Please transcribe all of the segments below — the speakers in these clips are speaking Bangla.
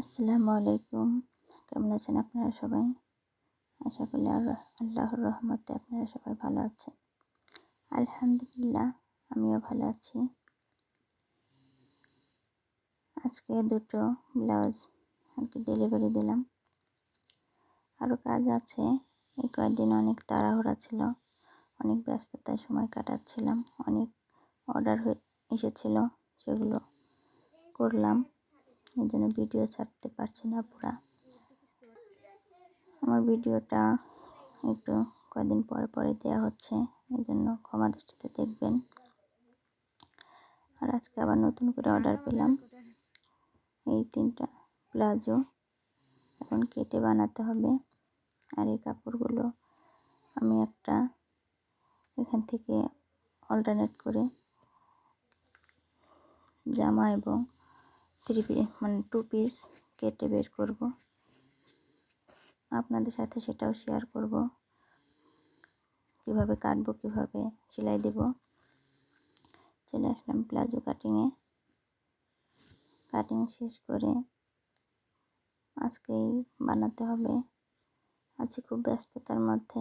আসসালামু আলাইকুম। কেমন আছেন আপনারা সবাই? আশা করি আল্লাহর রহমতে আপনারা সবাই ভালো আছেন। আলহামদুলিল্লাহ, আমিও ভালো আছি। আজকে দুটো ব্লাউজ আর কি ডেলিভারি দিলাম। আরও কাজ আছে। এই কয়েকদিন অনেক তাড়াহুড়া ছিল। অনেক ব্যস্ততার সময় কাটাচ্ছিলাম। অনেক অর্ডার হয়ে এসেছিল, সেগুলো করলাম। এই জন্য ভিডিও ছাড়তে পারছি না পুরা। আমার ভিডিওটা একটু কয়েকদিন পরে পরে দেওয়া হচ্ছে, এই জন্য ক্ষমা দৃষ্টিতে দেখবেন। আর আজকে আবার নতুন করে অর্ডার পেলাম। এই তিনটা প্লাজো এখন কেটে বানাতে হবে। আর এই কাপড়গুলো আমি একটা এখান থেকে অল্টারনেট করে জামা এবং থ্রি পিস মানে টু পিস কেটে বের করব। আপনাদের সাথে সেটাও শেয়ার করব। কীভাবে কাটবো, কীভাবে সেলাই দেব। চলে আসলাম প্লাজো কাটিংয়ে কাটিং শেষ করে আজকেই বানাতে হবে। আছি খুব ব্যস্ততার মধ্যে।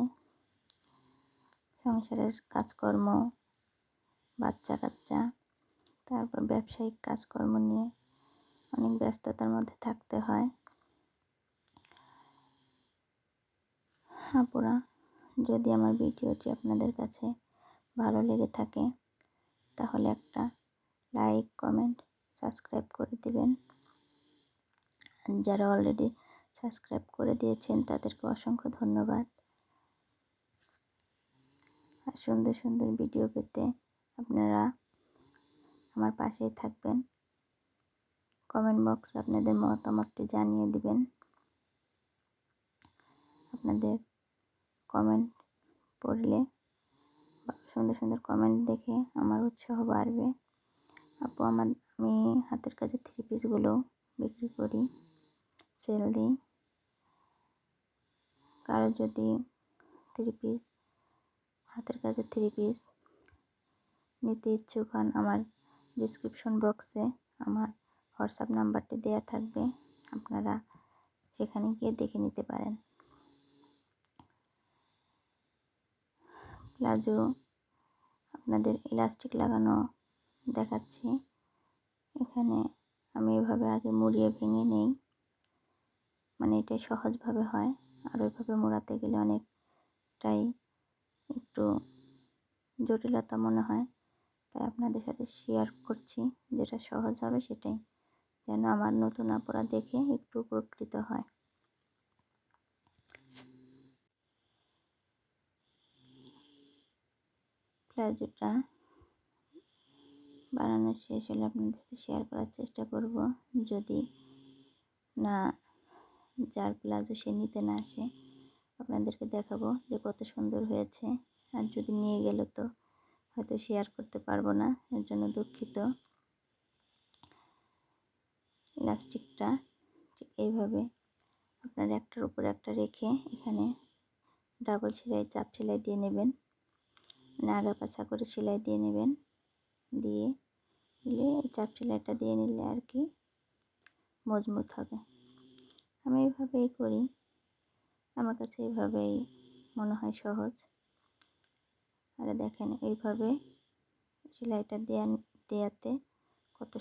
সংসারের কাজকর্ম বাচ্চা কাচ্চা তারপর ব্যবসায়িক কাজকর্ম নিয়ে অনেক ব্যস্ততার মধ্যে থাকতে হয়। আপুরা, যদি আমার ভিডিওটি আপনাদের কাছে ভালো লেগে থাকে, তাহলে একটা লাইক, কমেন্ট, সাবস্ক্রাইব করে দিবেন। যারা অলরেডি সাবস্ক্রাইব করে দিয়েছেন, তাদেরকে অসংখ্য ধন্যবাদ। আর সুন্দর সুন্দর ভিডিও পেতে আপনারা আমার পাশেই থাকবেন। কমেন্ট বক্সে আপনাদের মতামতটি জানিয়ে দিবেন। আপনাদের কমেন্ট পড়লে সুন্দর সুন্দর কমেন্ট দেখে আমার উৎসাহ বাড়বে। আপু, আমার, আমি হাতের কাছে থ্রি পিসগুলো বিক্রি করি সেল দিই। কারও যদি থ্রি পিস হাতের কাছে থ্রি পিস নিতে ইচ্ছুক হন, আমার ডিসক্রিপশন বক্সে আমার হোয়াটসঅ্যাপ নাম্বারটি দেওয়া থাকবে, আপনারা সেখানে গিয়ে দেখে নিতে পারেন। প্লাজো, আপনাদের ইলাস্টিক লাগানো দেখাচ্ছি। এখানে আমি এভাবে আগে মুড়িয়ে ভেঙে নেই। মানে এটা সহজভাবে হয়, আর ওইভাবে মোড়াতে গেলে অনেকটাই একটু জটিলতা মনে হয়। তাই আপনাদের সাথে শেয়ার করছি, যেটা সহজ হবে সেটাই। যেন আমার নতুন আপুরা দেখে একটু উপকৃত হয়। প্লাজোটা বানানো শেষ হলে আপনাদের সাথে শেয়ার করার চেষ্টা করব। যদি না, যার প্লাজো সে নিতে না আসে, আপনাদেরকে দেখাবো যে কত সুন্দর হয়েছে। আর যদি নিয়ে গেলে তো হয়তো শেয়ার করতে পারব না, এর জন্য দুঃখিত। ইলাস্টিকটা ঠিক এইভাবে আপনার একটার উপর একটা রেখে এখানে ডাবল সেলাই, চাপ সেলাই দিয়ে নেবেন। মানে আগা পাছা করে সেলাই দিয়ে নেবেন। দিয়ে নিলে চাপ সেলাইটা দিয়ে নিলে আর কি মজবুত হবে। আমি এইভাবেই করি। আমার কাছে এইভাবেই মনে হয় সহজ। আর দেখেন এইভাবে সেলাইটা দেয়া, দেয়াতে কত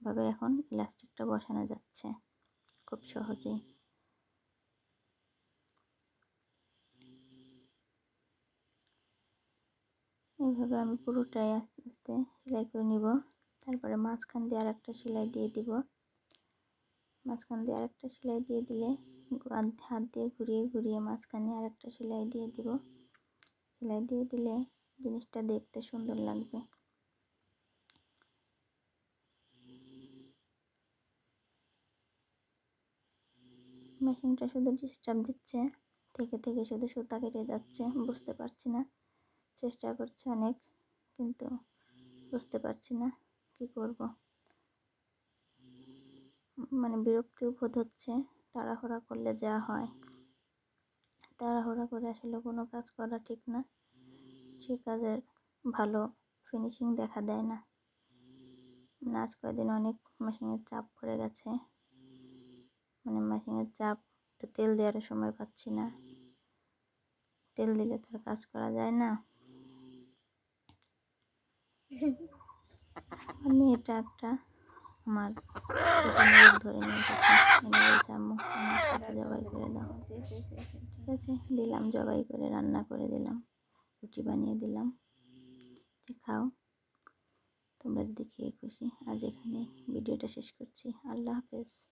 সুন্দরভাবে এখন ইলাস্টিকটা বসানো যাচ্ছে খুব সহজেই। এইভাবে আমি পুরোটাই আস্তে আস্তে সেলাই করে নিব। তারপরে মাঝখান দিয়ে আর একটা সেলাই দিয়ে দিব। মাঝখান দিয়ে আরেকটা সেলাই দিয়ে দিলে হাত দিয়ে ঘুরিয়ে ঘুরিয়ে মাঝখানে আরেকটা সেলাই দিয়ে দিব। সেলাই দিয়ে দিলে জিনিসটা দেখতে সুন্দর লাগবে। মেশিনটা শুধু ডিস্টার্ব দিচ্ছে, থেকে থেকে শুধু সুতা কেটে যাচ্ছে, বুঝতে পারছি না। চেষ্টা করছে অনেক, কিন্তু বুঝতে পারছি না কি করব। মানে বিরক্তিও বোধ হচ্ছে, তাড়াহুড়া করলে যা হয়। তাড়াহুড়া করে আসলে কোনো কাজ করা ঠিক না। সে কাজের ভালো ফিনিশিং দেখা দেয় না। আজ কয়েকদিন অনেক মেশিনের চাপ পড়ে গেছে। মানে মেশিনের চাপ, একটু তেল দেওয়ারও সময় পাচ্ছি না। তেল দিলে তো আর কাজ করা যায় না। আমি এটা একটা আমার ধরে জবাই করে ঠিক আছে? দিলাম, জবাই করে রান্না করে দিলাম। রুটি বানিয়ে দিলাম। খাও। তোমরা যদি খেয়ে খুশি। আজ এখানে ভিডিওটা শেষ করছি। আল্লাহ হাফেজ।